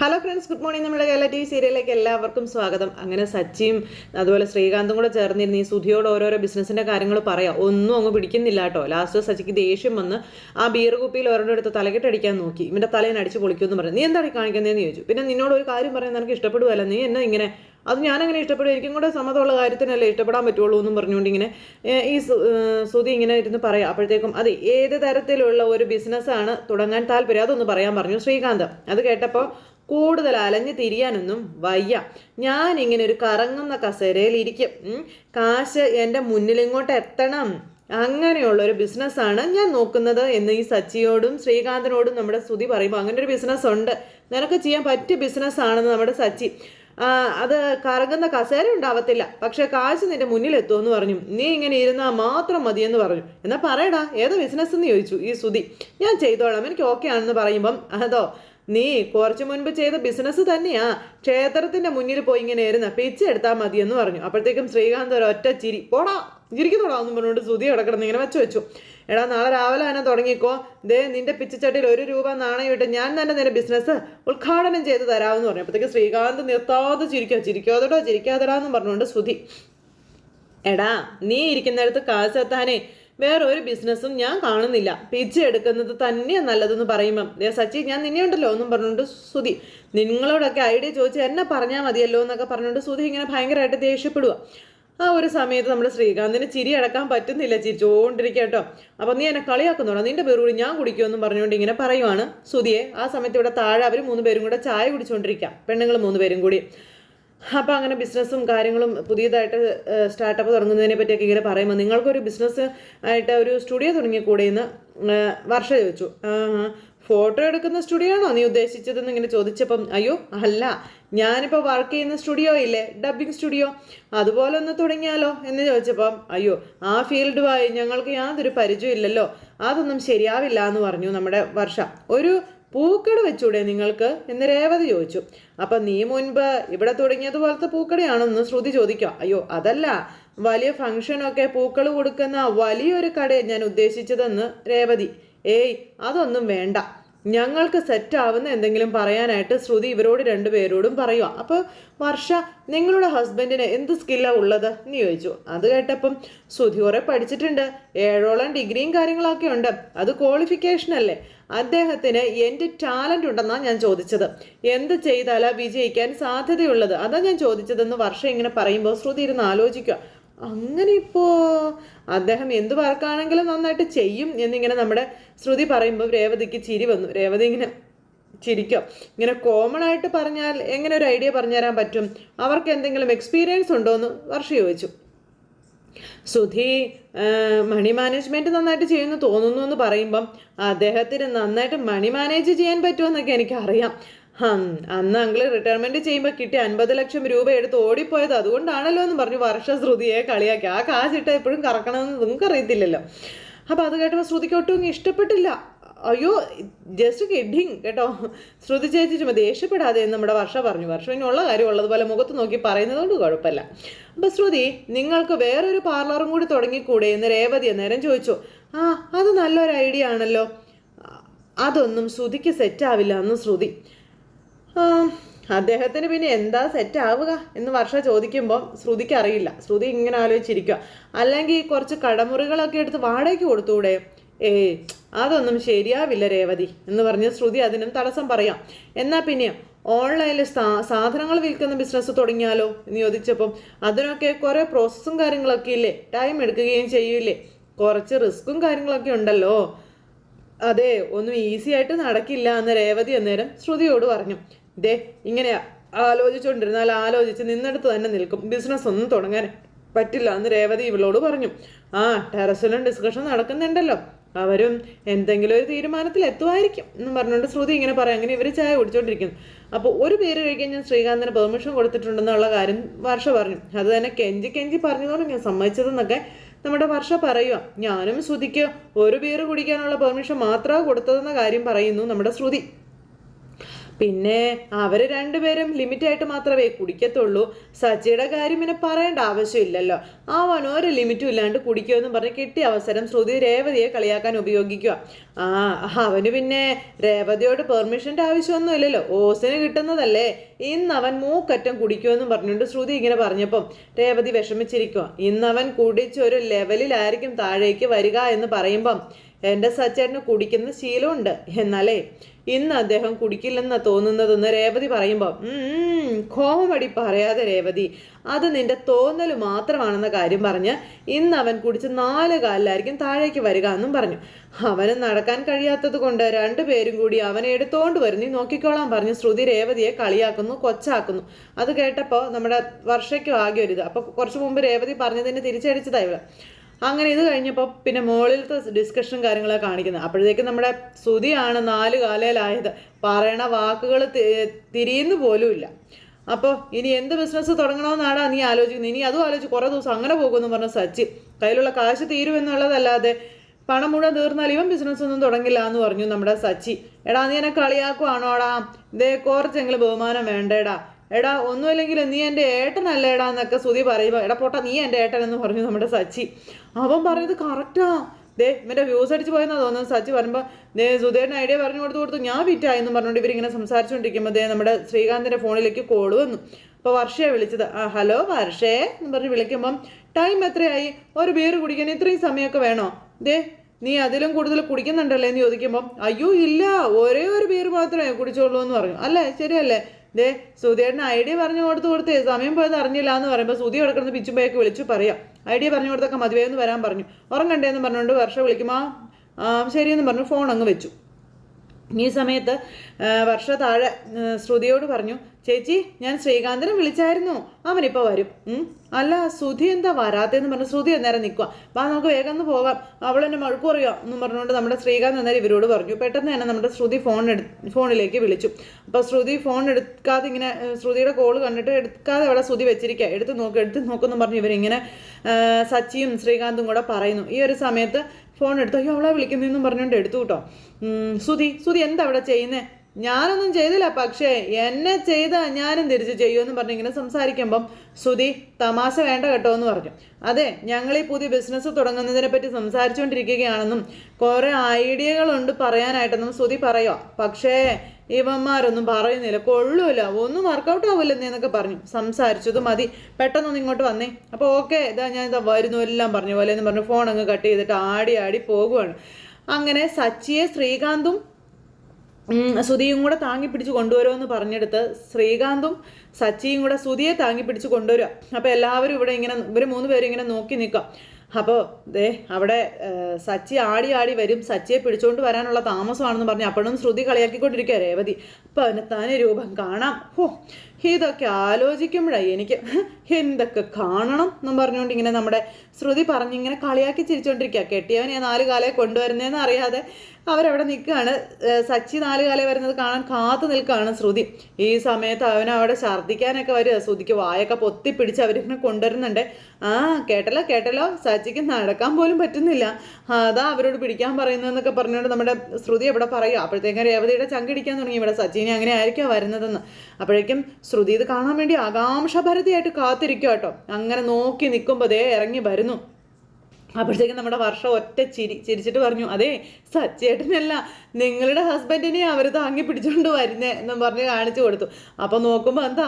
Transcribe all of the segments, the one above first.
Hello friends good morning നമ്മുടെ Kerala T V സീരിയലിലേക്ക് എല്ലാവർക്കും സ്വാഗതം. അങ്ങനെ സച്ചിയും അതുപോലെ ശ്രീകാന്തും കൂടെ ചേർന്നിരുന്ന് ഈ സുധിയോട് ഓരോരോ ബിസിനസ്സിന്റെ കാര്യങ്ങൾ പറയാം. ഒന്നും അങ്ങ് പിടിക്കുന്നില്ല കേട്ടോ. ലാസ്റ്റ് സച്ചിക്ക് ദേഷ്യം വന്ന് ആ ബിയർ കുപ്പിയിൽ ഒരെണ്ണം എടുത്ത് തലകെട്ടടിക്കാൻ നോക്കി. ഇവന്റെ തലേനെ അടിച്ച് പൊളിക്കുമെന്ന് പറഞ്ഞു. നീ എന്താണ് കാണിക്കുന്നത് കാണിക്കുന്നതെന്ന് ചോദിച്ചു. പിന്നെ നിന്നോട് ഒരു കാര്യം പറയാൻ നിനക്ക് ഇഷ്ടപ്പെടുവല്ല നീ എന്നെ ഇങ്ങനെ? അത് ഞാനങ്ങനെ ഇഷ്ടപ്പെടും? എനിക്കും കൂടെ സമ്മതമുള്ള കാര്യത്തിനല്ലേ ഇഷ്ടപ്പെടാൻ പറ്റുള്ളൂ എന്നും പറഞ്ഞുകൊണ്ട് ഇങ്ങനെ ഈ സുധി ഇങ്ങനെ ഇരുന്ന് പറയാം. അപ്പോഴത്തേക്കും അത് ഏത് തരത്തിലുള്ള ഒരു ബിസിനസ്സാണ് തുടങ്ങാൻ താല്പര്യം? അതൊന്ന് പറയാൻ പറഞ്ഞു. ശ്രീകാന്ത് അത് കേട്ടപ്പോൾ കൂടുതൽ അലഞ്ഞു തിരിയാനൊന്നും വയ്യ. ഞാൻ ഇങ്ങനെ ഒരു കറങ്ങുന്ന കസേരയിൽ ഇരിക്കും കാശ് എന്റെ മുന്നിലിങ്ങോട്ട് എത്തണം. അങ്ങനെയുള്ള ഒരു ബിസിനസ്സാണ് ഞാൻ നോക്കുന്നത് എന്ന് ഈ സച്ചിയോടും ശ്രീകാന്തിനോടും നമ്മുടെ സ്തുതി പറയുമ്പോൾ അങ്ങനെ ഒരു ബിസിനസ് ഉണ്ട് നിനക്ക് ചെയ്യാൻ പറ്റിയ ബിസിനസ്സാണെന്ന് നമ്മുടെ സച്ചി. അത് കറങ്ങുന്ന കസേര ഉണ്ടാവത്തില്ല. പക്ഷെ കാശ് നിന്റെ മുന്നിൽ എത്തുമെന്ന് പറഞ്ഞു. നീ ഇങ്ങനെ ഇരുന്നാൽ മാത്രം മതിയെന്ന് പറഞ്ഞു. എന്നാ പറയടാ ഏതോ ബിസിനസ് എന്ന് ചോദിച്ചു ഈ സുതി ഞാൻ ചെയ്തോളാം എനിക്ക് ഓക്കെ ആണെന്ന് പറയുമ്പം അതോ നീ കുറച്ചു മുൻപ് ചെയ്ത ബിസിനസ് തന്നെയാ. ക്ഷേത്രത്തിന്റെ മുന്നിൽ പോയി ഇങ്ങനെ ഇരുന്ന പിച്ച് എടുത്താൽ മതിയെന്ന് പറഞ്ഞു. അപ്പോഴത്തേക്കും ശ്രീകാന്ത് ഒറ്റ ചിരി പോടാ ചിരിക്കുന്നോടാ എന്ന് പറഞ്ഞുകൊണ്ട് സ്തുതി കിടക്കണം ഇങ്ങനെ വെച്ച് വെച്ചു. എടാ നാളെ രാവിലെ തന്നെ തുടങ്ങിക്കോ. ദേ നിന്റെ പിച്ചച്ചട്ടിയിൽ ഒരു രൂപ നാണയം ഇട്ട് ഞാൻ തന്നെ നിന്റെ ബിസിനസ് ഉദ്ഘാടനം ചെയ്ത് തരാമെന്ന് പറഞ്ഞു. അപ്പോഴത്തേക്ക് ശ്രീകാന്ത് നിർത്താതെ ചിരിക്കോ ചിരിക്കാതെടോ ചിരിക്കാതെടാ എന്ന് പറഞ്ഞുകൊണ്ട് സ്തുതി എടാ നീ ഇരിക്കുന്നിടത്ത് കാശ് എത്താനേ വേറെ ഒരു ബിസിനസ്സും ഞാൻ കാണുന്നില്ല. പിച്ച് എടുക്കുന്നത് തന്നെ നല്ലതെന്ന് പറയുമ്പം. ദേ സച്ചി ഞാൻ നിന്നെ ഉണ്ടല്ലോ എന്നും പറഞ്ഞുകൊണ്ട് സുധി. നിങ്ങളോടൊക്കെ ഐഡിയ ചോദിച്ച് എന്നെ പറഞ്ഞാൽ മതിയല്ലോ എന്നൊക്കെ പറഞ്ഞുകൊണ്ട് സുധി ഇങ്ങനെ ഭയങ്കരമായിട്ട് ദേഷ്യപ്പെടുക ആ ഒരു സമയത്ത് നമ്മുടെ ശ്രീകാന്തിന് ചിരി അടക്കാൻ പറ്റുന്നില്ല. ചിരിച്ചുകൊണ്ടിരിക്കുക കേട്ടോ. അപ്പം നീ എന്നെ കളിയാക്കുന്നുണ്ടോ? നിന്റെ പേര് കൂടി ഞാൻ കുടിക്കുമെന്നും പറഞ്ഞുകൊണ്ട് ഇങ്ങനെ പറയുവാണ് സുധിയെ. ആ സമയത്ത് ഇവിടെ താഴെ അവർ മൂന്ന് പേരും കൂടെ ചായ കുടിച്ചുകൊണ്ടിരിക്കുക പെണ്ണുങ്ങൾ മൂന്ന് പേരും കൂടി. അപ്പോൾ അങ്ങനെ ബിസിനസ്സും കാര്യങ്ങളും പുതിയതായിട്ട് സ്റ്റാർട്ടപ്പ് തുടങ്ങുന്നതിനെ പറ്റിയൊക്കെ ഇങ്ങനെ പറയുമ്പോൾ നിങ്ങൾക്കൊരു ബിസിനസ് ആയിട്ട് ഒരു സ്റ്റുഡിയോ തുടങ്ങിക്കൂടെ എന്ന് വർഷ ചോദിച്ചു. ഫോട്ടോ എടുക്കുന്ന സ്റ്റുഡിയോ ആണോ നീ ഉദ്ദേശിച്ചതെന്ന് ഇങ്ങനെ ചോദിച്ചപ്പം അയ്യോ അല്ല. ഞാനിപ്പോൾ വർക്ക് ചെയ്യുന്ന സ്റ്റുഡിയോ ഇല്ലേ? Dubbing studio. അതുപോലെ ഒന്ന് തുടങ്ങിയാലോ എന്ന് ചോദിച്ചപ്പം അയ്യോ ആ ഫീൽഡുമായി ഞങ്ങൾക്ക് യാതൊരു പരിചയം ഇല്ലല്ലോ അതൊന്നും ശരിയാവില്ല എന്ന് പറഞ്ഞു നമ്മുടെ വർഷ. ഒരു പൂക്കട വെച്ചൂടെ നിങ്ങൾക്ക്? എന്ന് രേവതി ചോദിച്ചു. അപ്പൊ നീ മുൻപ് ഇവിടെ തുടങ്ങിയതുപോലത്തെ പൂക്കടയാണെന്ന് ശ്രുതി ചോദിക്കുക അയ്യോ അതല്ല. വലിയ ഫംഗ്ഷനൊക്കെ പൂക്കൾ കൊടുക്കുന്ന വലിയൊരു കടയെ ഞാൻ ഉദ്ദേശിച്ചതെന്ന് രേവതി. ഏയ് അതൊന്നും വേണ്ട. ഞങ്ങൾക്ക് സെറ്റ് ആവുന്ന എന്തെങ്കിലും പറയാനായിട്ട് ശ്രുതി ഇവരോട് രണ്ടുപേരോടും പറയുക അപ്പോൾ വർഷ നിങ്ങളുടെ ഹസ്ബൻഡിന് എന്ത് സ്കില്ലാ ഉള്ളത്? എന്ന് ചോദിച്ചു. അത് കേട്ടപ്പം ശ്രുതി കുറെ പഠിച്ചിട്ടുണ്ട്. ഏഴോളം ഡിഗ്രിയും കാര്യങ്ങളൊക്കെ ഉണ്ട്. അത് ക്വാളിഫിക്കേഷൻ അല്ലേ? അദ്ദേഹത്തിന് എന്റെ ടാലന്റ് ഉണ്ടെന്നാണ് ഞാൻ ചോദിച്ചത്. എന്ത് ചെയ്താലാ വിജയിക്കാൻ സാധ്യതയുള്ളത്? അതാ ഞാൻ ചോദിച്ചതെന്ന് വർഷ ഇങ്ങനെ പറയുമ്പോൾ ശ്രുതി ഇരുന്ന് ആലോചിക്കുക അങ്ങനെ ഇപ്പോ അദ്ദേഹം എന്ത് വർക്കാണെങ്കിലും നന്നായിട്ട് ചെയ്യും എന്നിങ്ങനെ നമ്മുടെ ശ്രുതി പറയുമ്പോൾ രേവതിക്ക് ചിരി വന്നു. രേവതി ഇങ്ങനെ ചിരിക്കും. ഇങ്ങനെ കോമൺ ആയിട്ട് പറഞ്ഞാൽ എങ്ങനെ ഒരു ഐഡിയ പറഞ്ഞുതരാൻ പറ്റും? അവർക്ക് എന്തെങ്കിലും എക്സ്പീരിയൻസ് ഉണ്ടോ എന്ന് വർഷ ചോദിച്ചു. സുധി മണി മാനേജ്മെന്റ് നന്നായിട്ട് ചെയ്യുന്നു തോന്നുന്നു എന്ന് പറയുമ്പം അദ്ദേഹത്തിന് നന്നായിട്ട് മണി മാനേജ് ചെയ്യാൻ പറ്റുമെന്നൊക്കെ എനിക്കറിയാം. അന്ന് അങ്ങൾ റിട്ടയർമെന്റ് ചെയ്യുമ്പോൾ കിട്ടിയ അൻപത് ലക്ഷം രൂപ എടുത്ത് ഓടിപ്പോയത് അതുകൊണ്ടാണല്ലോ എന്ന് പറഞ്ഞു വർഷ ശ്രുതിയെ കളിയാക്കി. ആ കാശിട്ട് എപ്പോഴും കറക്കണമെന്ന് നിങ്ങൾക്ക് അറിയത്തില്ലല്ലോ അപ്പം അത് കേട്ടപ്പോൾ ശ്രുതിക്ക് ഒട്ടും ഇഷ്ടപ്പെട്ടില്ല. അയ്യോ ജസ്റ്റ് കിഡിങ് കേട്ടോ. ശ്രുതി ചേച്ചി ചുമ ദേഷ്യപ്പെടാതെ എന്ന് നമ്മുടെ വർഷ പറഞ്ഞു. വർഷം ഇനിയുള്ള കാര്യം ഉള്ളതുപോലെ മുഖത്ത് നോക്കി പറയുന്നത് കൊണ്ട് കുഴപ്പമില്ല. അപ്പം ശ്രുതി നിങ്ങൾക്ക് വേറൊരു പാർലറും കൂടി തുടങ്ങിക്കൂടെ എന്ന് രേവതി അന്നേരം ചോദിച്ചു. ആ അത് നല്ലൊരു ഐഡിയ ആണല്ലോ. അതൊന്നും ശ്രുതിക്ക് സെറ്റാവില്ല എന്ന് ശ്രുതി. അദ്ദേഹത്തിന് പിന്നെ എന്താ സെറ്റ് ആവുക എന്ന് വർഷ ചോദിക്കുമ്പോൾ ശ്രുതിക്ക് അറിയില്ല. ശ്രുതി ഇങ്ങനെ ആലോചിച്ചിരിക്കുക അല്ലെങ്കിൽ കുറച്ച് കടമുറികളൊക്കെ എടുത്ത് വാടകയ്ക്ക് കൊടുത്തൂടെ? ഏ അതൊന്നും ശരിയാവില്ല രേവതി എന്ന് പറഞ്ഞ് ശ്രുതി അതിനും തടസ്സം പറയാം. എന്നാൽ പിന്നെ ഓൺലൈനിൽ സാധനങ്ങൾ വിൽക്കുന്ന ബിസിനസ് തുടങ്ങിയാലോ? എന്ന് ചോദിച്ചപ്പം അതിനൊക്കെ കുറേ പ്രോസസ്സും കാര്യങ്ങളൊക്കെ ഇല്ലേ? ടൈം എടുക്കുകയും ചെയ്യൂലേ കുറച്ച് റിസ്ക്കും കാര്യങ്ങളൊക്കെ ഉണ്ടല്ലോ. അതെ ഒന്നും ഈസി ആയിട്ട് നടക്കില്ല എന്ന് രേവതി അന്നേരം ശ്രുതിയോട് പറഞ്ഞു. ദേ ഇങ്ങനെ ആലോചിച്ചുകൊണ്ടിരുന്നാൽ ആലോചിച്ച് നിന്നെടുത്ത് തന്നെ നിൽക്കും. ബിസിനസ് ഒന്നും തുടങ്ങാൻ പറ്റില്ല എന്ന് രേവതി ഇവളോട് പറഞ്ഞു. ആ ടെറസിലും ഡിസ്കഷൻ നടക്കുന്നുണ്ടല്ലോ. അവരും എന്തെങ്കിലും ഒരു തീരുമാനത്തിൽ എത്തുമായിരിക്കും എന്ന് പറഞ്ഞുകൊണ്ട് ശ്രുതി ഇങ്ങനെ പറയാം. അങ്ങനെ ഇവർ ചായ കുടിച്ചോണ്ടിരിക്കുന്നു. അപ്പോൾ ഒരു പേര് കഴിക്കാൻ ഞാൻ ശ്രീകാന്തിന് പെർമിഷൻ കൊടുത്തിട്ടുണ്ടെന്നുള്ള കാര്യം വർഷ പറഞ്ഞു. അത് തന്നെ കെഞ്ചി കെഞ്ചി പറഞ്ഞതുകൊണ്ട് ഞാൻ സമ്മതിച്ചതെന്നൊക്കെ നമ്മുടെ വർഷ പറയുക ഞാനും ശ്രുതിക്ക് ഒരു ബീർ കുടിക്കാനുള്ള പെർമിഷൻ മാത്രമാണ് കൊടുത്തതെന്ന കാര്യം പറയുന്നു നമ്മുടെ ശ്രുതി. പിന്നെ അവർ രണ്ടുപേരും ലിമിറ്റായിട്ട് മാത്രമേ കുടിക്കത്തുള്ളൂ. സച്ചിയുടെ കാര്യം പിന്നെ പറയേണ്ട ആവശ്യമില്ലല്ലോ. അവൻ ഒരു ലിമിറ്റും ഇല്ലാണ്ട് എന്ന് പറഞ്ഞ് കിട്ടിയ അവസരം ശ്രുതി രേവതിയെ കളിയാക്കാൻ ഉപയോഗിക്കുക. ആ അവന് പിന്നെ രേവതിയോട് പെർമിഷന്റെ ആവശ്യമൊന്നും ഇല്ലല്ലോ ഓസിന് കിട്ടുന്നതല്ലേ. ഇന്ന് അവൻ മൂക്കറ്റം കുടിക്കുമെന്നും പറഞ്ഞുകൊണ്ട് ശ്രുതി ഇങ്ങനെ പറഞ്ഞപ്പം രേവതി വിഷമിച്ചിരിക്കുക ഇന്നവൻ കുടിച്ച് ഒരു ലെവലിലായിരിക്കും താഴേക്ക് വരിക എന്ന് പറയുമ്പം എന്റെ സച്ചേട്ടന് കുടിക്കുന്ന ശീലമുണ്ട്. എന്നാലേ ഇന്ന് അദ്ദേഹം കുടിക്കില്ലെന്നാ തോന്നുന്നതെന്ന് രേവതി പറയുമ്പോൾ കോമടി പറയാതെ രേവതി അത് നിന്റെ തോന്നൽ മാത്രമാണെന്ന കാര്യം പറഞ്ഞ് ഇന്ന് അവൻ കുടിച്ച് നാല് കാലിലായിരിക്കും താഴേക്ക് വരിക എന്നും പറഞ്ഞു. അവന് നടക്കാൻ കഴിയാത്തത് കൊണ്ട് രണ്ടുപേരും കൂടി അവനെ എടുത്തോണ്ട് വരും നീ നോക്കിക്കോളാൻ പറഞ്ഞ് ശ്രുതി രേവതിയെ കളിയാക്കുന്നു കൊച്ചാക്കുന്നു. അത് കേട്ടപ്പോൾ നമ്മുടെ വർഷയ്ക്കും ആകെ ഒരു ഇത് അപ്പോൾ കുറച്ച് മുമ്പ് രേവതി പറഞ്ഞതിന് തിരിച്ചടിച്ചതായി അങ്ങനെ ഇത് കഴിഞ്ഞപ്പോൾ പിന്നെ മുകളിലത്തെ ഡിസ്കഷൻ കാര്യങ്ങളൊക്കെ കാണിക്കുന്നത്. അപ്പോഴത്തേക്കും നമ്മുടെ ശ്രുതിയാണ് നാല് കാലയിലായത്. പറയണ വാക്കുകൾ തിരിയുന്നു പോലുമില്ല അപ്പോൾ ഇനി എന്ത് ബിസിനസ് തുടങ്ങണമെന്നാണ് നീ ആലോചിക്കുന്നത് ഇനി അതും ആലോചിച്ച് കുറേ ദിവസം അങ്ങനെ പോകുമെന്ന് പറഞ്ഞ സച്ചി കയ്യിലുള്ള കാശ് തീരുമെന്നുള്ളതല്ലാതെ പണം മുഴുവൻ തീർന്നാൽ ഇവൻ ബിസിനസ് ഒന്നും തുടങ്ങില്ല എന്ന് പറഞ്ഞു നമ്മുടെ സച്ചി. എടാ നീ എന്നെ കളിയാക്കുവാണോടാ? ഇതേ കുറച്ചെങ്കിലും ബഹുമാനം വേണ്ടേടാ. എടാ ഒന്നുമില്ലെങ്കിൽ നീ എന്റെ ഏട്ടനല്ല എടാ എന്നൊക്കെ സുതി പറയുമ്പോൾ എടാ പോട്ടാ നീ എന്റെ ഏട്ടൻ എന്ന് പറഞ്ഞു നമ്മുടെ സച്ചി. അവൻ പറഞ്ഞത് കറക്റ്റാ ദേ ഇവന്റെ വ്യൂസ് അടിച്ച് പോയെന്നാ തോന്നുന്നു സച്ചി പറയുമ്പോൾ ദേ സുധേരൻ ഐഡിയ പറഞ്ഞു കൊടുത്തു കൊടുത്തു ഞാൻ ഫിറ്റായെന്ന് പറഞ്ഞുകൊണ്ട് ഇവരിങ്ങനെ സംസാരിച്ചുകൊണ്ടിരിക്കുമ്പോൾ ദേ നമ്മുടെ ശ്രീകാന്തിന്റെ ഫോണിലേക്ക് കോൾ വന്നു. അപ്പോൾ വർഷയെ വിളിച്ചത് ആ ഹലോ വർഷേ എന്ന് പറഞ്ഞ് വിളിക്കുമ്പം ടൈം എത്രയായി? ഒരു ബീർ കുടിക്കാൻ ഇത്രയും സമയമൊക്കെ വേണോ? ദേ നീ അതിലും കൂടുതൽ കുടിക്കുന്നുണ്ടല്ലേ? എന്ന് ചോദിക്കുമ്പം അയ്യോ ഇല്ല ഒരേ ഒരു ബീർ മാത്രമേ കുടിച്ചോളൂ എന്ന് പറഞ്ഞു. അല്ലേ ശരിയല്ലേ? ദേ സുധിയേട്ടന് ഐഡിയ പറഞ്ഞു കൊടുത്ത് കൊടുത്തേ സമയം പോയത് അറിഞ്ഞില്ല എന്ന് പറയുമ്പോൾ സുധി കിടക്കുന്ന പിച്ചുമ്പോയൊക്കെ വിളിച്ചു പറയാം. ഐഡിയ പറഞ്ഞു കൊടുത്തൊക്കെ മതിവേന്ന് വരാൻ പറഞ്ഞു. ഉറങ്ങണ്ടേന്ന് പറഞ്ഞുകൊണ്ട് വർഷ വിളിക്കുമ്പോൾ ശരിയെന്ന് പറഞ്ഞു ഫോൺ അങ്ങ് വെച്ചു. ഈ സമയത്ത് വർഷ താഴെ ശ്രുതിയോട് പറഞ്ഞു ചേച്ചി ഞാൻ ശ്രീകാന്തനെ വിളിച്ചായിരുന്നു. അവനിപ്പോൾ വരും. അല്ല ശ്രുതി എന്താ വരാത്തേന്ന് പറഞ്ഞു ശ്രുതി അന്നേരം നിൽക്കുക വാ നമുക്ക് വേഗം ഒന്ന് പോകാം. അവൾ എന്നെ മഴക്കുറിയോ എന്ന് പറഞ്ഞുകൊണ്ട് നമ്മുടെ ശ്രീകാന്ത് അന്നേരം ഇവരോട് പറഞ്ഞു. പെട്ടെന്ന് തന്നെ നമ്മുടെ ശ്രുതി ഫോൺ ഫോണിലേക്ക് വിളിച്ചു. അപ്പോൾ ശ്രുതി ഫോൺ എടുക്കാതെ ഇങ്ങനെ ശ്രുതിയുടെ കോൾ കണ്ടിട്ട് എടുക്കാതെ അവിടെ ശ്രുതി വെച്ചിരിക്കുക എടുത്ത് നോക്ക് എടുത്ത് നോക്കുമെന്ന് പറഞ്ഞു ഇവരിങ്ങനെ സച്ചിയും ശ്രീകാന്തും കൂടെ പറയുന്നു. ഈ ഒരു സമയത്ത് ഫോൺ എടുത്തു അയ്യോ അവളെ വിളിക്കുന്നതെന്നും പറഞ്ഞുകൊണ്ട് എടുത്തു കേട്ടോ. സുധി സുധി എന്താ അവിടെ ചെയ്യുന്നത് ഞാനൊന്നും ചെയ്തില്ല പക്ഷേ എന്നെ ചെയ്ത ഞാനും തിരിച്ച് എന്ന് പറഞ്ഞ് ഇങ്ങനെ സംസാരിക്കുമ്പം സുധി തമാശ വേണ്ട കേട്ടോ എന്ന് പറഞ്ഞു. അതെ ഞങ്ങൾ ഈ പുതിയ ബിസിനസ് തുടങ്ങുന്നതിനെ പറ്റി സംസാരിച്ചുകൊണ്ടിരിക്കുകയാണെന്നും കുറേ ഐഡിയകളുണ്ട് പറയാനായിട്ടെന്നും സുധി പറയുക പക്ഷേ ഇവന്മാരൊന്നും പറയുന്നില്ല കൊള്ളൂല ഒന്നും വർക്കൗട്ട് ആവില്ലെന്ന് എന്നൊക്കെ പറഞ്ഞു. സംസാരിച്ചത് മതി പെട്ടെന്നൊന്ന് ഇങ്ങോട്ട് വന്നേ. അപ്പോൾ ഓക്കെ ഇതാ ഞാൻ ഇതാ വരുന്നു എല്ലാം പറഞ്ഞു പോലെ എന്ന് പറഞ്ഞു ഫോൺ അങ്ങ് കട്ട് ചെയ്തിട്ട് ആടി ആടി പോകുവാണ്. അങ്ങനെ സച്ചിയെ ശ്രീകാന്തും സുധിയും കൂടെ താങ്ങി പിടിച്ച് കൊണ്ടുവരുമെന്ന് പറഞ്ഞെടുത്ത് ശ്രീകാന്തും സച്ചിയും കൂടെ സുധിയെ താങ്ങി പിടിച്ച് കൊണ്ടുവരിക. അപ്പോൾ എല്ലാവരും ഇവിടെ ഇങ്ങനെ ഇവർ മൂന്ന് പേരും ഇങ്ങനെ നോക്കി നിൽക്കാം അപ്പോൾ ദേ അവിടെ സച്ചി ആടി ആടി വരും. സച്ചിയെ പിടിച്ചുകൊണ്ട് വരാനുള്ള താമസമാണെന്ന് പറഞ്ഞ് അപ്പോഴും ശ്രുതി കളിയാക്കിക്കൊണ്ടിരിക്കുക രേവതി. അപ്പോൾ അവനെ തന്നെ രൂപം കാണാം. ഓ ഇതൊക്കെ ആലോചിക്കുമ്പോഴായി എനിക്ക് എന്തൊക്കെ കാണണം എന്നും പറഞ്ഞുകൊണ്ട് ഇങ്ങനെ നമ്മുടെ ശ്രുതി പറഞ്ഞിങ്ങനെ കളിയാക്കി ചിരിച്ചുകൊണ്ടിരിക്കുക ഞാൻ നാല് കാലേ കൊണ്ടുവരുന്നതെന്ന് അറിയാതെ അവരവിടെ നിൽക്കുകയാണ്. സച്ചി നാല് കാലേ വരുന്നത് കാണാൻ കാത്തു നിൽക്കുകയാണ് ശ്രുതി. ഈ സമയത്ത് അവൻ അവിടെ ഛർദ്ദിക്കാനൊക്കെ വരിക. ശ്രുതിക്ക് വായൊക്കെ പൊത്തിപ്പിടിച്ച് അവരിങ്ങനെ കൊണ്ടുവരുന്നുണ്ട്. ആ കേട്ടല്ലോ കേട്ടല്ലോ. സച്ചിക്ക് നടക്കാൻ പോലും പറ്റുന്നില്ല. അതാ അവരോട് പിടിക്കാൻ പറയുന്നതെന്നൊക്കെ പറഞ്ഞുകൊണ്ട് നമ്മുടെ ശ്രുതി അവിടെ പറയുക. അപ്പോഴത്തേക്കും രേവതിയുടെ ചങ്കിടിക്കാൻ തുടങ്ങി. ഇവിടെ സച്ചിനെ അങ്ങനെ ആയിരിക്കും വരുന്നതെന്ന്. അപ്പോഴേക്കും ശ്രുതി ഇത് കാണാൻ വേണ്ടി ആകാംക്ഷഭരതിയായിട്ട് കാത്തിരിക്കുക കേട്ടോ. അങ്ങനെ നോക്കി നിൽക്കുമ്പോൾ ദേ ഇറങ്ങി വരുന്നു. അപ്പോഴത്തേക്കും നമ്മുടെ വർഷം ഒറ്റ ചിരി ചിരിച്ചിട്ട് പറഞ്ഞു അതെ സച്ചേട്ടനല്ല നിങ്ങളുടെ ഹസ്ബൻഡിനെ അവർ താങ്ങി പിടിച്ചുകൊണ്ട് വരുന്നേ എന്നും പറഞ്ഞ് കാണിച്ചു കൊടുത്തു. അപ്പോൾ നോക്കുമ്പോൾ എന്താ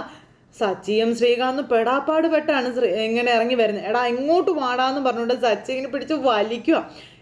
സച്ചിയും ശ്രീകാന്തും പെടാപ്പാട് പെട്ടാണ് ഇങ്ങനെ ഇറങ്ങി വരുന്നത് എടാ ഇങ്ങോട്ട് വാടാന്ന് പറഞ്ഞുകൊണ്ട് സച്ചി പിടിച്ച് വലിക്കുക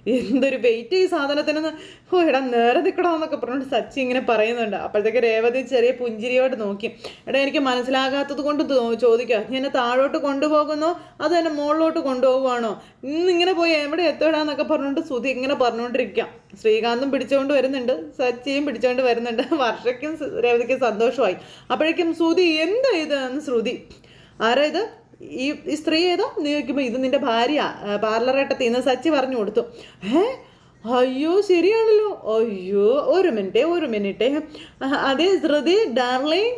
എന്തൊരു വെയിറ്റ് ഈ സാധനത്തിനെന്ന്? ഓ എടാ നേരെ നിൽക്കണമെന്നൊക്കെ പറഞ്ഞുകൊണ്ട് സച്ചി ഇങ്ങനെ പറയുന്നുണ്ട്. അപ്പോഴത്തേക്ക് രേവതി ചെറിയ പുഞ്ചിരിയോട് നോക്കി. എടാ എനിക്ക് മനസ്സിലാകാത്തത് കൊണ്ട് ചോദിക്കുക നീ എന്നെ താഴോട്ട് കൊണ്ടുപോകുന്നോ? അത് എന്നെ മുകളിലോട്ട് കൊണ്ടുപോകുവാണോ? ഇന്നിങ്ങനെ പോയി എവിടെ എത്തോടാന്നൊക്കെ പറഞ്ഞുകൊണ്ട് സുധി ഇങ്ങനെ പറഞ്ഞുകൊണ്ടിരിക്കാം. ശ്രീകാന്തും പിടിച്ചുകൊണ്ട് വരുന്നുണ്ട്. സച്ചിയും പിടിച്ചുകൊണ്ട് വരുന്നുണ്ട്. വർഷയ്ക്കും രേവതിക്കും സന്തോഷമായി. അപ്പോഴേക്കും ശ്രുതി എന്താ ഇത്? എന്ന് ശ്രുതി ആരാ ഇത്? ഈ ഈ സ്ത്രീ ഏതോ? നോക്കുമ്പോൾ ഇത് നിന്റെ ഭാര്യ. പാർലറേട്ടത്തിൽ നിന്ന് സച്ചി പറഞ്ഞു കൊടുത്തു. ഏ അയ്യോ ശരിയാണല്ലോ. അയ്യോ ഒരു മിനിറ്റ് ഒരു മിനിറ്റ്. അതേ ശ്രുതി ഡാർലിങ്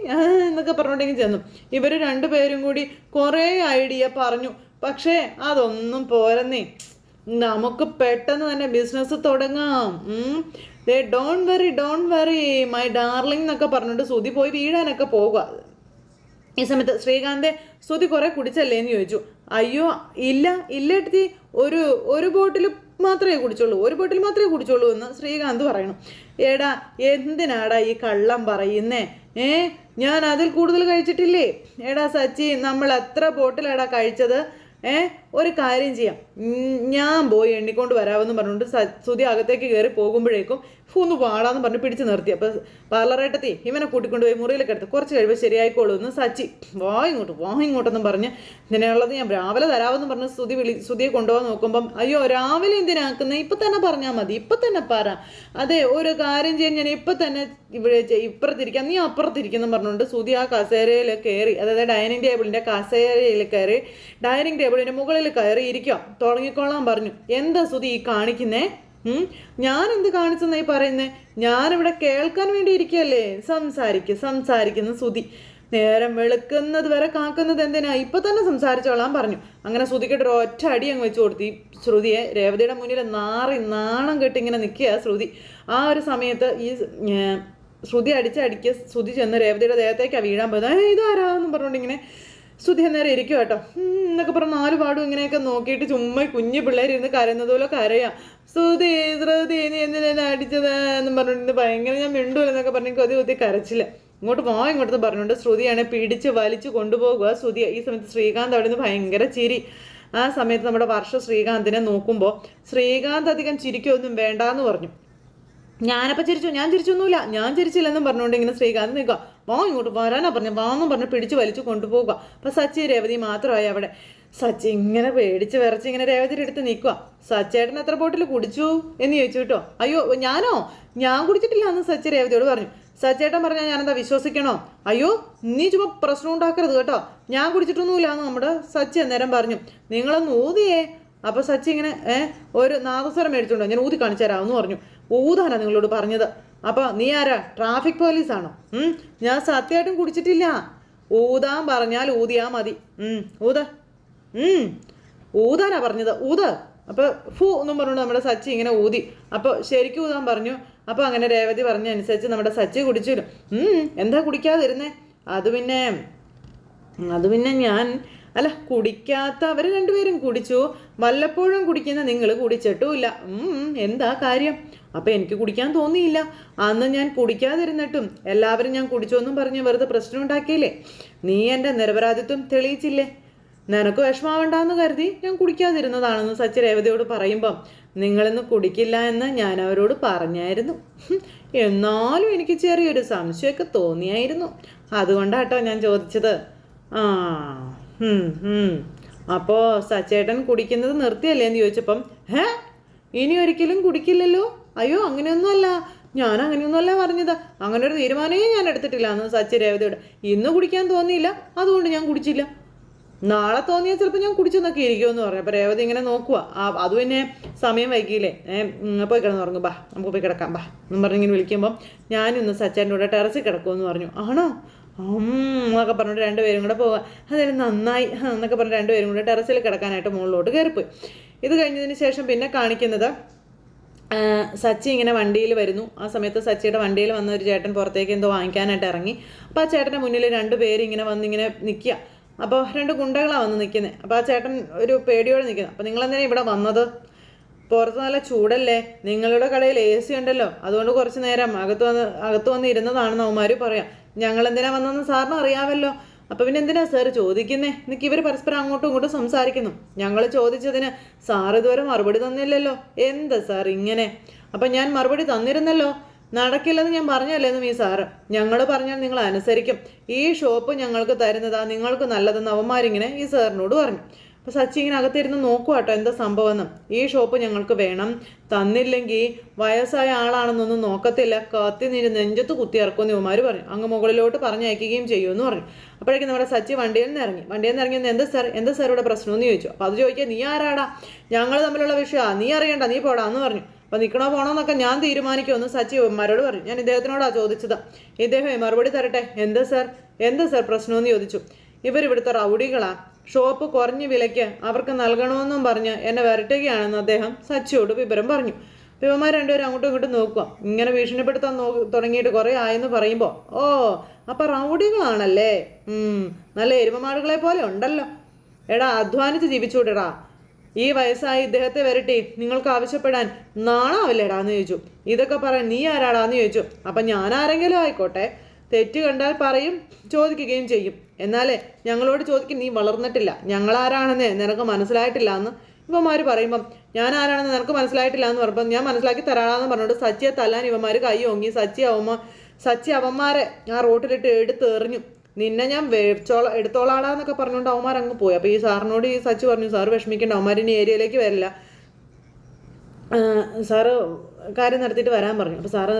എന്നൊക്കെ പറഞ്ഞോണ്ടെങ്കിൽ ചെന്നു. ഇവർ രണ്ടുപേരും കൂടി കുറേ ഐഡിയ പറഞ്ഞു. പക്ഷേ അതൊന്നും പോരെന്നേ. നമുക്ക് പെട്ടെന്ന് തന്നെ ബിസിനസ് തുടങ്ങാം. Don't worry don't worry my darling എന്നൊക്കെ പറഞ്ഞിട്ട് സുതി പോയി വീഴാനൊക്കെ പോകുക ഈ സമയത്ത് ശ്രീകാന്ത് സ്തുതി കുറെ കുടിച്ചല്ലേ? എന്ന് ചോദിച്ചു. അയ്യോ ഇല്ല ഇല്ല എടുത്തി ഒരു ഒരു ബോട്ടിൽ മാത്രമേ കുടിച്ചുള്ളൂ. ഒരു ബോട്ടിൽ മാത്രമേ കുടിച്ചുള്ളൂ എന്ന് ശ്രീകാന്ത് പറയണം എടാ എന്തിനാടാ ഈ കള്ളം പറയുന്നേ? ഏ ഞാൻ അതിൽ കൂടുതൽ കഴിച്ചിട്ടില്ലേ? എടാ സച്ചി നമ്മൾ എത്ര ബോട്ടിലാടാ കഴിച്ചത്? ഏ ഒരു കാര്യം ചെയ്യാം. ഞാൻ പോയി എണ്ണിക്കൊണ്ട് വരാമെന്ന് പറഞ്ഞുകൊണ്ട് സ- സുധി അകത്തേക്ക് കയറി പോകുമ്പോഴേക്കും ഒന്ന് പാടാന്ന് പറഞ്ഞ് പിടിച്ചു നിർത്തി. അപ്പോൾ പാർലറേട്ടത്തി ഇവനെ കൂട്ടിക്കൊണ്ടുപോയി മുറിയിലേക്ക് എടുത്ത്. കുറച്ച് കഴിയുമ്പോൾ ശരിയായിക്കോളൂ എന്ന് സച്ചി വാ ഇങ്ങോട്ട് വാ ഇങ്ങോട്ടെന്നും പറഞ്ഞ് ഇതിനുള്ളത് ഞാൻ രാവിലെ തരാമെന്ന് പറഞ്ഞ് സ്തുതി വിളി സ്തുതിയെ കൊണ്ടുപോകാൻ നോക്കുമ്പം അയ്യോ രാവിലെ എന്തിനാക്കുന്നത് ഇപ്പം തന്നെ പറഞ്ഞാൽ മതി ഇപ്പം തന്നെ പറ. അതെ ഒരു കാര്യം ചെയ്യാൻ ഞാൻ ഇപ്പം തന്നെ ഇവിടെ ഇപ്പുറത്തിരിക്കാം നീ അപ്പുറത്തിരിക്കുന്നു പറഞ്ഞുകൊണ്ട് സുതി ആ കസേരയിൽ കയറി അതായത് ഡൈനിങ് ടേബിളിന്റെ കസേരയിൽ കയറി ഡൈനിങ് ടേബിളിന്റെ മുകളിൽ കയറി ഇരിക്കാം തുടങ്ങിക്കോളാൻ പറഞ്ഞു. എന്താ സുതി ഈ കാണിക്കുന്നേ? ഞാൻ എന്ത് കാണിച്ചെന്നായി പറയുന്നേ? ഞാനിവിടെ കേൾക്കാൻ വേണ്ടി ഇരിക്കുകയല്ലേ സംസാരിക്കുക സംസാരിക്കുന്ന സുതി നേരം വെളുക്കുന്നത് വരെ കാക്കുന്നത് എന്തിനാ? ഇപ്പൊ തന്നെ സംസാരിച്ചോളാൻ പറഞ്ഞു. അങ്ങനെ ശ്രുതിക്കിട്ട് ഒരു ഒറ്റ അടി അങ്ങ് വെച്ചു കൊടുത്തു ശ്രുതിയെ രേവതിയുടെ മുന്നിൽ നാറി നാണം കെട്ടി ഇങ്ങനെ നിൽക്കുക ശ്രുതി. ആ ഒരു സമയത്ത് ഈ ശ്രുതി അടിച്ചടിക്ക് ശ്രുതി ചെന്ന് രേവതിയുടെ ദേഹത്തേക്കാണ് വീഴാൻ പോയത്. "ഏയ്, ഇതാരാന്നും പറഞ്ഞുകൊണ്ട് ഇങ്ങനെ ശ്രുതി അന്നേരം ഇരിക്കും കേട്ടോ. എന്നൊക്കെ പറഞ്ഞ് നാല് പാടും ഇങ്ങനെയൊക്കെ നോക്കിയിട്ട് ചുമ്മാ കുഞ്ഞു പിള്ളേരിരുന്ന് കരയുന്നത് പോലെ കരയാം. ശ്രുതി ശ്രുതി നീ എന്തിനാ അടിച്ചത് എന്നും പറഞ്ഞിട്ട് ഭയങ്കര ഞാൻ മിണ്ടൂലെന്നൊക്കെ പറഞ്ഞ് കൊതി കൊതി കരച്ചില്ല. ഇങ്ങോട്ട് പോ ഇങ്ങോട്ട് പറഞ്ഞുകൊണ്ട് ശ്രുതിയാണ് പിടിച്ച് വലിച്ച് കൊണ്ടുപോകുക. ശ്രുതി ഈ സമയത്ത് ശ്രീകാന്ത് അവിടെ നിന്ന് ഭയങ്കര ചിരി. ആ സമയത്ത് നമ്മുടെ വർഷ ശ്രീകാന്തിനെ നോക്കുമ്പോൾ ശ്രീകാന്ത് അധികം ചിരിക്കൊന്നും വേണ്ടാന്ന് പറഞ്ഞു. ഞാനപ്പോൾ ചിരിച്ചു ഞാൻ ചിരിച്ചൊന്നുമില്ല. ഞാൻ ചിരിച്ചില്ലെന്നും പറഞ്ഞുകൊണ്ട് ഇങ്ങനെ ശ്രീകാന്ത് നിൽക്കുക. വാ ഇങ്ങോട്ട് വരാനാ പറഞ്ഞു. വാന്നും പറഞ്ഞ് പിടിച്ച് വലിച്ചു കൊണ്ടുപോകുക അപ്പോൾ സച്ചി രേവതി മാത്രമായി അവിടെ. സച്ചി ഇങ്ങനെ പേടിച്ച് വിറച്ച് ഇങ്ങനെ രേവതിയുടെ അടുത്ത് നിൽക്കുക. സച്ചേട്ടൻ എത്ര ബോട്ടിൽ കുടിച്ചു എന്ന് ചോദിച്ചു കേട്ടോ. അയ്യോ ഞാനോ? ഞാൻ കുടിച്ചിട്ടില്ല എന്ന് സച്ചി രേവതിയോട് പറഞ്ഞു. സച്ചേട്ടൻ പറഞ്ഞാൽ ഞാനെന്താ വിശ്വസിക്കണോ? അയ്യോ നീ ചുമ്മാ പ്രശ്നം ഉണ്ടാക്കരുത് കേട്ടോ. ഞാൻ കുടിച്ചിട്ടൊന്നുമില്ല എന്ന് നമ്മുടെ സച്ചി അന്നേരം പറഞ്ഞു. നിങ്ങളൊന്ന് ഊതിയേ. അപ്പോൾ സച്ചി ഇങ്ങനെ ഏഹ് ഒരു നാദസ്വരം മേടിച്ചുണ്ടോ ഞാൻ ഊതി കാണിച്ചു തരാമെന്ന് പറഞ്ഞു. ഊതാനാ നിങ്ങളോട് പറഞ്ഞത്. അപ്പോൾ നീ ആരാ? ട്രാഫിക് പോലീസാണോ? ഞാൻ സത്യമായിട്ടും കുടിച്ചിട്ടില്ല. ഊതാൻ പറഞ്ഞാൽ ഊതിയാ മതി. ഊത. ഊതാനാ പറഞ്ഞത്. ഊത്. അപ്പോൾ ഫു എന്നും പറഞ്ഞു നമ്മുടെ സച്ചി ഇങ്ങനെ ഊതി. അപ്പോൾ ശരിക്കും ഊതാൻ പറഞ്ഞു. അപ്പോൾ അങ്ങനെ രേവതി പറഞ്ഞ അനുസരിച്ച് നമ്മുടെ സച്ചി കുടിച്ചു. എന്താ കുടിക്കാതിരുന്നേ? അത് പിന്നെ അത് പിന്നെ ഞാൻ അല്ല കുടിക്കാത്ത അവർ രണ്ടുപേരും കുടിച്ചു. വല്ലപ്പോഴും കുടിക്കുന്ന നിങ്ങൾ കുടിച്ചിട്ടുമില്ല. എന്താ കാര്യം? അപ്പം എനിക്ക് കുടിക്കാൻ തോന്നിയില്ല. അന്ന് ഞാൻ കുടിക്കാതിരുന്നിട്ടും എല്ലാവരും ഞാൻ കുടിച്ചോന്നും പറഞ്ഞ് വെറുതെ പ്രശ്നം ഉണ്ടാക്കിയില്ലേ? നീ എന്റെ നിരപരാധിത്വം തെളിയിച്ചില്ലേ? നിനക്ക് വിഷമാവണ്ടെന്ന് കരുതി ഞാൻ കുടിക്കാതിരുന്നതാണെന്ന് സച്ചി രേവതിയോട് പറയുമ്പം നിങ്ങളിന്ന് കുടിക്കില്ല എന്ന് ഞാൻ അവരോട് പറഞ്ഞായിരുന്നു. എന്നാലും എനിക്ക് ചെറിയൊരു സംശയമൊക്കെ തോന്നിയായിരുന്നു. അതുകൊണ്ടാട്ടോ ഞാൻ ചോദിച്ചത്. ആ അപ്പോൾ സച്ചേട്ടൻ കുടിക്കുന്നത് നിർത്തിയല്ലേ എന്ന് ചോദിച്ചപ്പം ഹേ ഇനി ഒരിക്കലും കുടിക്കില്ലല്ലോ? അയ്യോ അങ്ങനെയൊന്നുമല്ല. ഞാൻ അങ്ങനെയൊന്നുമല്ല പറഞ്ഞത്. അങ്ങനെ ഒരു തീരുമാനമേ ഞാൻ എടുത്തിട്ടില്ല എന്ന് സച്ചി രേവതിയോട്. ഇന്ന് കുടിക്കാൻ തോന്നിയില്ല അതുകൊണ്ട് ഞാൻ കുടിച്ചില്ല. നാളെ തോന്നിയാൽ ചിലപ്പോൾ ഞാൻ കുടിച്ചെന്നൊക്കെ ഇരിക്കുമെന്ന് പറഞ്ഞു. അപ്പോൾ രേവതി ഇങ്ങനെ നോക്കുക. ആ അത് പിന്നെ സമയം വൈകിയില്ലേ. പോയി കിടന്ന് ഉറങ്ങും. ബാ നമുക്ക് പോയി കിടക്കാം. ബാ എന്നും പറഞ്ഞിങ്ങനെ വിളിക്കുമ്പോൾ ഞാനിന്ന് സച്ചാന്റെ കൂടെ ടെറസിൽ കിടക്കുമെന്ന് പറഞ്ഞു. ആണോ? എന്നൊക്കെ പറഞ്ഞിട്ട് രണ്ടുപേരും കൂടെ പോവാം അതായത് നന്നായി എന്നൊക്കെ പറഞ്ഞ് രണ്ടുപേരും കൂടെ ടെറസിൽ കിടക്കാനായിട്ട് മുകളിലോട്ട് കയറിപ്പോയി. ഇത് കഴിഞ്ഞതിന് ശേഷം പിന്നെ കാണിക്കുന്നത് സച്ചി ഇങ്ങനെ വണ്ടിയിൽ വരുന്നു. ആ സമയത്ത് സച്ചിയുടെ വണ്ടിയിൽ വന്ന ഒരു ചേട്ടൻ പുറത്തേക്ക് എന്തോ വാങ്ങിക്കാനായിട്ട് ഇറങ്ങി. അപ്പോൾ ആ ചേട്ടന്റെ മുന്നിൽ രണ്ട് പേര് ഇങ്ങനെ വന്ന് ഇങ്ങനെ നിൽക്കുക അപ്പോൾ രണ്ട് ഗുണ്ടകളാണ് വന്ന് നിൽക്കുന്നത് അപ്പോൾ ആ ചേട്ടൻ ഒരു പേടിയോടെ നിൽക്കുന്നത് അപ്പോൾ നിങ്ങളെന്തിനാണ് ഇവിടെ വന്നത്? പുറത്ത് നല്ല ചൂടല്ലേ? നിങ്ങളുടെ കടയിൽ എ സി ഉണ്ടല്ലോ. അതുകൊണ്ട് കുറച്ച് നേരം അകത്ത് വന്ന് അകത്ത് വന്ന് ഇരുന്നതാണെന്ന് അവന്മാർ പറയാം. ഞങ്ങൾ എന്തിനാ വന്നതെന്ന് സാറിന് അറിയാമല്ലോ. അപ്പോൾ പിന്നെ എന്തിനാ സാർ ചോദിക്കുന്നേ? എന്നൊക്കെ ഇവർ പരസ്പരം അങ്ങോട്ടും ഇങ്ങോട്ടും സംസാരിക്കുന്നു. ഞങ്ങൾ ചോദിച്ചതിന് സാർ ഇതുവരെ മറുപടി തന്നില്ലല്ലോ. എന്താ സാർ ഇങ്ങനെ? അപ്പം ഞാൻ മറുപടി തന്നിരുന്നല്ലോ. നടക്കില്ലെന്ന് ഞാൻ പറഞ്ഞല്ലേന്നും ഈ സാറ്? ഞങ്ങൾ പറഞ്ഞാൽ നിങ്ങൾ അനുസരിക്കും ഈ ഷോപ്പ് ഞങ്ങൾക്ക് തരുന്നതാ നിങ്ങൾക്ക് നല്ലതെന്ന് അവന്മാരിങ്ങനെ ഈ സാറിനോട് പറഞ്ഞു. അപ്പോൾ സച്ചി ഇങ്ങനെ അകത്തിരുന്ന് നോക്കുക കേട്ടോ എന്താ സംഭവമെന്ന്. ഈ ഷോപ്പ് ഞങ്ങൾക്ക് വേണം. തന്നില്ലെങ്കിൽ വയസ്സായ ആളാണെന്നൊന്നും നോക്കത്തില്ല. കത്തി നീര് നെഞ്ചത്ത് കുത്തി ഇറക്കുമെന്ന് ഇവമാർ പറഞ്ഞു. അങ്ങ് മുകളിലോട്ട് പറഞ്ഞയക്കുകയും ചെയ്യുമെന്ന് പറഞ്ഞു. അപ്പോഴേക്കും നമ്മുടെ സച്ചി വണ്ടിയിൽ നിന്ന് ഇറങ്ങി. വണ്ടിയിൽ നിന്ന് ഇറങ്ങി വന്ന് എന്താ സാർ എന്താ സാർ ഇവിടെ പ്രശ്നമെന്ന് ചോദിച്ചു. അപ്പോൾ അത് ചോദിക്കുക നീ ആരാടാ? ഞങ്ങൾ തമ്മിലുള്ള വിഷയമാണ് നീ അറിയണ്ട നീ പോടാ എന്ന് പറഞ്ഞു. അപ്പോൾ നിൽക്കണോ പോണോ എന്നൊക്കെ ഞാൻ തീരുമാനിക്കുമെന്ന് സച്ചി ഇവന്മാരോട് പറഞ്ഞു. ഞാൻ ഇദ്ദേഹത്തിനോടാണ് ചോദിച്ചത്. ഇദ്ദേഹം മറുപടി തരട്ടെ? എന്താ സാർ? എന്താ സാർ പ്രശ്നമെന്ന് ചോദിച്ചു. ഇവരിവിടുത്തെ റൗഡികളാണ് റൗഡികളാ. ഷോപ്പ് കുറഞ്ഞ വിലയ്ക്ക് അവർക്ക് നൽകണമെന്നും പറഞ്ഞ് എന്നെ വരട്ടുകയാണെന്ന് അദ്ദേഹം സച്ചിയോട് വിവരം പറഞ്ഞു. ഇവന്മാർ രണ്ടുപേരും അങ്ങോട്ടും ഇങ്ങോട്ടും നോക്കുക. ഇങ്ങനെ ഭീഷണിപ്പെടുത്താൻ നോ തുടങ്ങിയിട്ട് കുറേ ആയെന്ന് പറയുമ്പോൾ ഓ അപ്പം റൗഡികളാണല്ലേ? നല്ല എരുമമാടുകളെ പോലെ ഉണ്ടല്ലോ. എടാ അധ്വാനിച്ച് ജീവിച്ചുവിടടാ ഈ വയസ്സായി ഇദ്ദേഹത്തെ വരട്ടെ നിങ്ങൾക്ക് ആവശ്യപ്പെടാൻ നാണാവില്ലടാ? എന്ന് ചോദിച്ചു. ഇതൊക്കെ പറയാൻ നീ ആരാടാന്ന് ചോദിച്ചു. അപ്പം ഞാൻ ആരെങ്കിലും ആയിക്കോട്ടെ. തെറ്റ് കണ്ടാൽ പറയും ചോദിക്കുകയും ചെയ്യും. എന്നാലേ ഞങ്ങളോട് ചോദിക്കും നീ വളർന്നിട്ടില്ല. ഞങ്ങളാരാണെന്ന് നിനക്ക് മനസ്സിലായിട്ടില്ല എന്ന് ഇവന്മാർ പറയുമ്പം ഞാൻ ആരാണെന്ന് നിനക്ക് മനസ്സിലായിട്ടില്ല എന്ന് പറഞ്ഞപ്പോൾ ഞാൻ മനസ്സിലാക്കി തരാളാന്ന് പറഞ്ഞുകൊണ്ട് സച്ചിയെ തല്ലാൻ ഇവന്മാർ കൈ ഓങ്ങി സച്ചി അവന്മാർ സച്ചി അവന്മാരെ ആ റോട്ടിലിട്ട് എടുത്ത് എറിഞ്ഞു. നിന്നെ ഞാൻ വേടിച്ചോള എടുത്തോളാടാന്നൊക്കെ പറഞ്ഞുകൊണ്ട് അവന്മാർ അങ്ങ് പോയി. അപ്പോൾ ഈ സാറിനോട് ഈ സച്ചി പറഞ്ഞു സാറ് വിഷമിക്കേണ്ട അവന്മാർ ഇനി ഏരിയയിലേക്ക് വരില്ല. സാറ് കാര്യം നടത്തിയിട്ട് വരാൻ പറഞ്ഞു. അപ്പോൾ സാറ്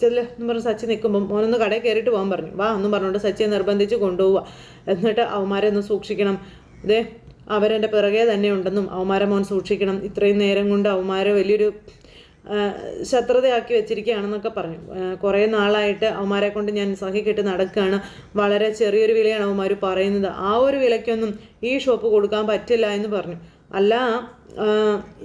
ചെല്ല എന്ന് പറഞ്ഞ് സച്ചി നിൽക്കുമ്പം മോനൊന്ന് കടയിൽ കയറിയിട്ട് പോകാൻ പറഞ്ഞു. വാ എന്നും പറഞ്ഞുകൊണ്ട് സച്ചിയെ നിർബന്ധിച്ച് കൊണ്ടുപോവുക എന്നിട്ട് അവന്മാരെ ഒന്ന് സൂക്ഷിക്കണം. ഇതേ അവരെന്റെ പിറകെ തന്നെ ഉണ്ടെന്നും അവന്മാരെ മോൻ സൂക്ഷിക്കണം. ഇത്രയും നേരം കൊണ്ട് അവന്മാരെ വലിയൊരു ശത്രുതയാക്കി വെച്ചിരിക്കുകയാണെന്നൊക്കെ പറഞ്ഞു. കുറേ നാളായിട്ട് അവന്മാരെ കൊണ്ട് ഞാൻ സഹിക്കിട്ട് നടക്കുകയാണ് വളരെ ചെറിയൊരു വിലയാണ് അവന്മാർ പറയുന്നത്. ആ ഒരു വിലയ്ക്കൊന്നും ഈ ഷോപ്പ് കൊടുക്കാൻ പറ്റില്ല എന്ന് പറഞ്ഞു. അല്ല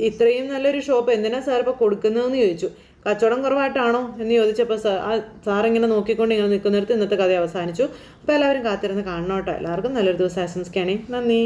ഇത്രയും നല്ലൊരു ഷോപ്പ് എന്തിനാ സാർ ഇപ്പോൾ കൊടുക്കുന്നതെന്ന് ചോദിച്ചു. കച്ചവടം കുറവായിട്ടാണോ എന്ന് ചോദിച്ചപ്പോൾ ആ സാറിങ്ങനെ നോക്കിക്കൊണ്ട് ഇങ്ങനെ നിൽക്കുന്നിടത്ത് ഇന്നത്തെ കഥ അവസാനിച്ചു. അപ്പോൾ എല്ലാവരും കാത്തിരുന്ന് കാണണം കേട്ടോ. എല്ലാവർക്കും നല്ലൊരു ദിവസം ആശംസിക്കുകയാണെങ്കിൽ നന്ദി.